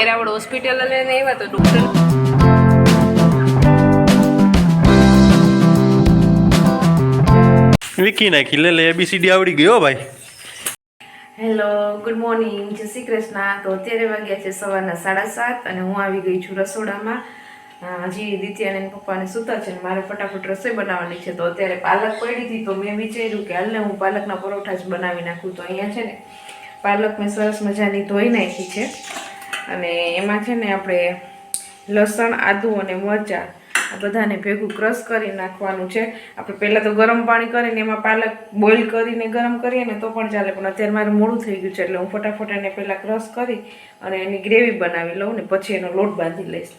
Veraval hospital લઈને આવ્યા તો ડૉક્ટર વિકી નાખી લે લે એબીસીડી આવડી ગયો ભાઈ. હેલો ગુડ મોર્નિંગ જય શ્રી કૃષ્ણ. તો અત્યારે વાગ્યા છે સવારના સાડા સાત અને હું આવી ગઈ છું રસોડામાં. હજી દિત્યા અને પપ્પાને સૂતા છે ને મારે ફટાફટ રસોઈ બનાવવાની છે. તો અત્યારે પાલક પડી હતી તો મેં વિચાર્યું કે હાલને હું પાલકના પરોઠા જ બનાવી નાખું. તો અહીંયા છે ને પાલક મેં સરસ મજાની ધોઈ નાખી છે. અને એમાં છે ને આપણે લસણ, આદું અને મરચાં આ બધાને ભેગું ક્રશ કરી નાખવાનું છે. આપણે પહેલાં તો ગરમ પાણી કરીને એમાં પાલક બોઇલ કરીને ગરમ કરીએ ને તો પણ ચાલે, પણ અત્યારે મારે મોડું થઈ ગયું છે એટલે હું ફટાફટ એને પહેલાં ક્રશ કરી અને એની ગ્રેવી બનાવી લઉં ને પછી એનો લોટ બાંધી લઈશ.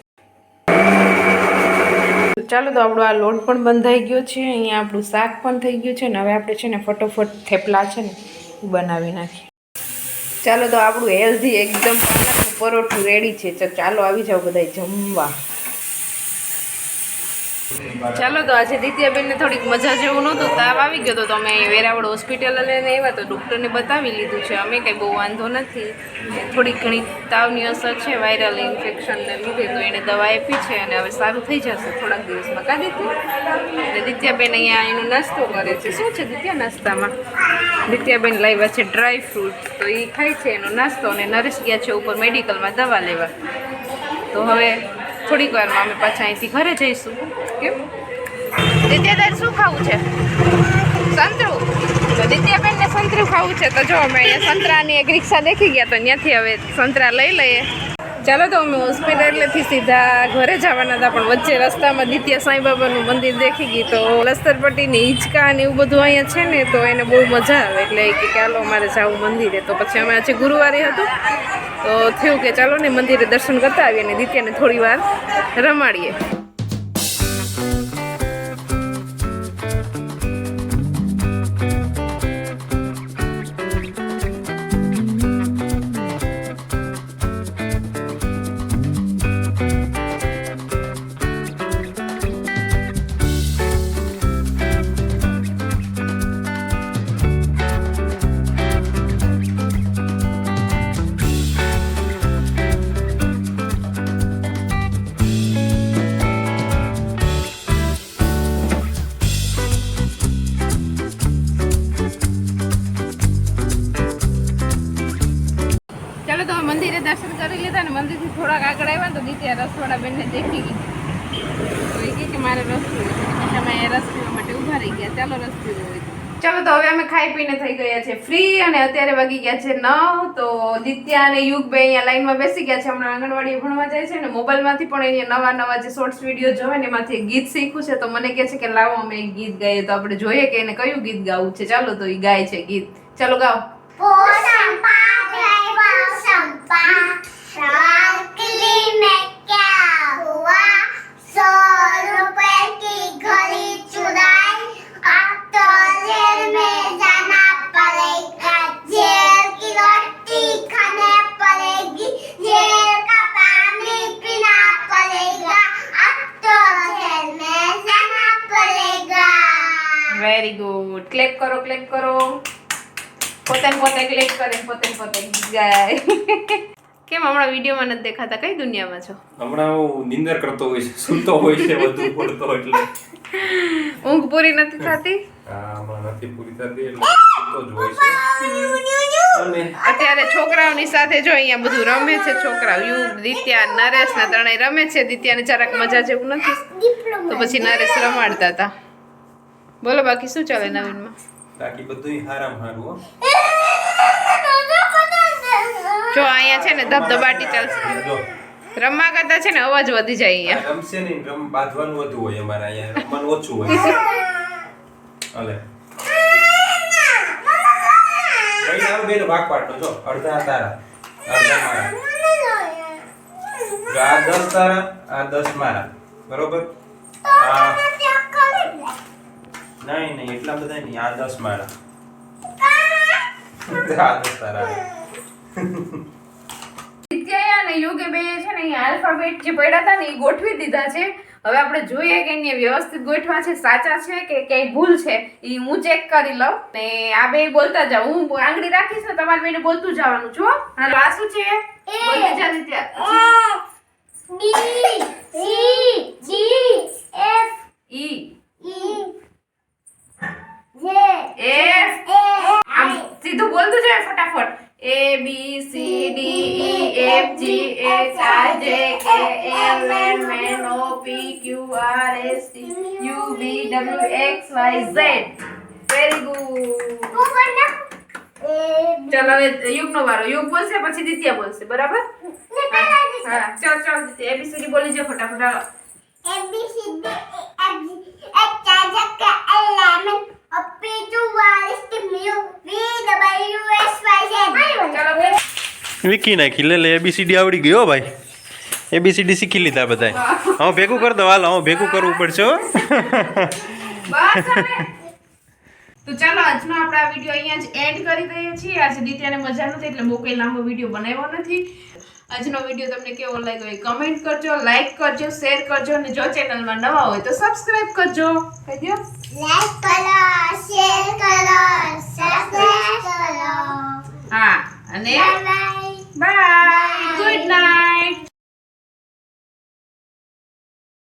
ચાલો તો આપણો આ લોટ પણ બંધાઈ ગયો છે, અહીંયા આપણું શાક પણ થઈ ગયું છે ને હવે આપણે છે ને ફટોફટ થેપલા છે ને બનાવી નાખીએ. ચાલો તો આપણું હેલ્ધી એકદમ પરોઠું રેડી છે. ચાલો આવી જાઓ બધા જમવા. ચાલો તો આજે દિત્યાબેનને થોડીક મજા જેવું નહોતું તાવ આવી ગયો તો તમે વેરાવળ હોસ્પિટલ લઈને આવ્યા તો ડૉક્ટરને બતાવી લીધું છે. અમે કંઈ બહુ વાંધો નથી. થોડીક ઘણી તાવની અસર છે વાયરલ ઇન્ફેક્શનને લીધે તો એને દવા આપી છે અને હવે સારું થઈ જશે થોડાક દિવસમાં. કા દીધી અને દિત્યાબેન અહીંયા એનો નાસ્તો કરે છે. શું છે દિત્યા નાસ્તામાં? દિત્યાબેન લાવ્યા છે ડ્રાય ફ્રૂટ તો એ ખાય છે એનો નાસ્તો અને નરેશ ગયા છે ઉપર મેડિકલમાં દવા લેવા. તો હવે થોડીક વારમાં અમે પાછા અહીંથી ઘરે જઈશું. કેમ શું ખાવું છે? સંતરું. તો દિત્યાબેનને સંતરું ખાવું છે. તો જો અમે અહીંયા સંતરાની એક રિક્ષા દેખી ગયા તો ત્યાંથી હવે સંતરા લઈ લઈએ. ચાલો તો અમે હોસ્પિટલેથી સીધા ઘરે જવાના હતા, પણ વચ્ચે રસ્તામાં દિત્યા સાંઈબાબાનું મંદિર દેખી ગઈ. તો લસ્તરપટ્ટીની હિંચકા ને એવું બધું અહીંયા છે ને, તો એને બહુ મજા આવે. એટલે કે ચાલો અમારે જવું મંદિરે. તો પછી અમે આજે ગુરુવારે હતું. તો થયું કે ચાલો ને મંદિરે દર્શન કરતા આવીએ અને દિત્યાને થોડી વાર રમાડીએ. લીધા ને મંદિરથી થોડાક આગળ આવ્યા ને તો દિત્યા રસવાડા બેનને દેખી ગઈ. તો એ કે મારે રસ પીવો રસ પીવા માટે ઊભા રહી ગયા. ચાલો રસ પીવો હોય ચાલો તો હવે અમે ખાઈ પીને થઈ ગયા છે ફ્રી અને અત્યારે વાગી ગયા છે નવ. તો દિત્યા અને યુગ બે અહીંયા લાઈનમાં બેસી ગયા છે. હમણાં આંગણવાડી ભણવા જાય છે ને મોબાઈલમાંથી પણ અહીંયા નવા નવા જે શોર્ટ્સ વીડિયો જોવે ને એમાંથી ગીત શીખવું છે. તો મને કહે છે કે લાવો અમે એક ગીત ગાઈએ. તો આપણે જોઈએ કે એને કયું ગીત ગાવું છે. ચાલો તો એ ગાય છે ગીત. ચાલો ગાઓ. વેરી ગુડ ક્લેપ કરો ક્લેપ કરો પોતે પોતે ક્લેપ કરે પોતે પોતે જાય કેમ હમણાં વિડીયોમાં નથી દેખાતા? કઈ દુનિયામાં છો? હમણાં હું નિંદર કરતો હોય છે સૂતો હોય છે વધુ પડતો એટલે. ઊંઘ પૂરી નથી થતી? નથી પૂરી થતી એટલે સૂતો જ હોય છે. અત્યારે છોકરાઓની સાથે જો અહીંયા બધું રમે છે છોકરાઓ યુ દિત્યા નરેશ ના ત્રણેય રમે છે. દિત્યાને જરાક મજા જેવું નથી. તો પછી નરેશ રમાડતા હતા. બોલો બાકી શું ચાલે નવીનમાં? બાકી બધું હારામ હારું જો અહીંયા છે ને ધબધબાટી ચાલશે. જો. રમવા કરતા છે ને અવાજ વધી જાય અહીંયા. રમશે નહીં રમ બાંધવાનું વધુ હોય અમારે અહીંયા રમવાનું ઓછું હોય. અલે ભાઈ આવ બેનો ભાગ પાડતો જો અડધા તારા અડધા મારા. આ દસ તારા આ દસ મારા. બરોબર? આ નહીં નહીં એટલા બધા નહીં આ દસ મારા. આ દસ તારા. વિદ્યા અને છે ને અહીંયા આલ્ફાબેટ જે પડ્યા હતા ને એ ગોઠવી દીધા છે. હવે આપણે જોઈએ કે એને વ્યવસ્થિત ગોઠવા છે સાચા છે કે ક્યાંય ભૂલ છે એ હું ચેક કરી લઉં ને આ બે બોલતા જાઉં હું આંગળી રાખીશ ને તમારે બેને બોલતું જવાનું. છો હાલો આ શું છે? બોલતી જા ઈ. એફ આમ સીધું બોલતું જાય ફટાફટ A B C D E F G H I J K L M N O P Q R S T U V W X Y Z very good ચાલો હવે યુગનો વારો યુગ બોલશે પછી દિત્યા બોલશે બરાબર હા ચાલ ચાલ દિત્યા એબીસીડી બોલી જાઓ ફટાફટ હાલો. A B C D E F G H I Vicky નાખી લે લે એબીસીડી આવડી ગયો ભાઈ. એબીસીડી શીખી લીધા બધાય હું ભેગું કર દો હાલ હું ભેગું કરવું પડશે હો. બસ હવે. તો ચાલો આજનો આપણે આ વીડિયો અહીંયા જ એન્ડ કરી દઈએ છીએ. આજે દીત્યાને મજા નથી એટલે બહુ કંઈ લાંબો વીડિયો બનાવ્યો નથી. આજનો વીડિયો તમને કેવો લાગ્યો એ કમેન્ટ કરજો લાઈક કરજો શેર કરજો અને જો ચેનલમાં નવા હોય તો સબસ્ક્રાઇબ કરજો. કહી દો લાઈક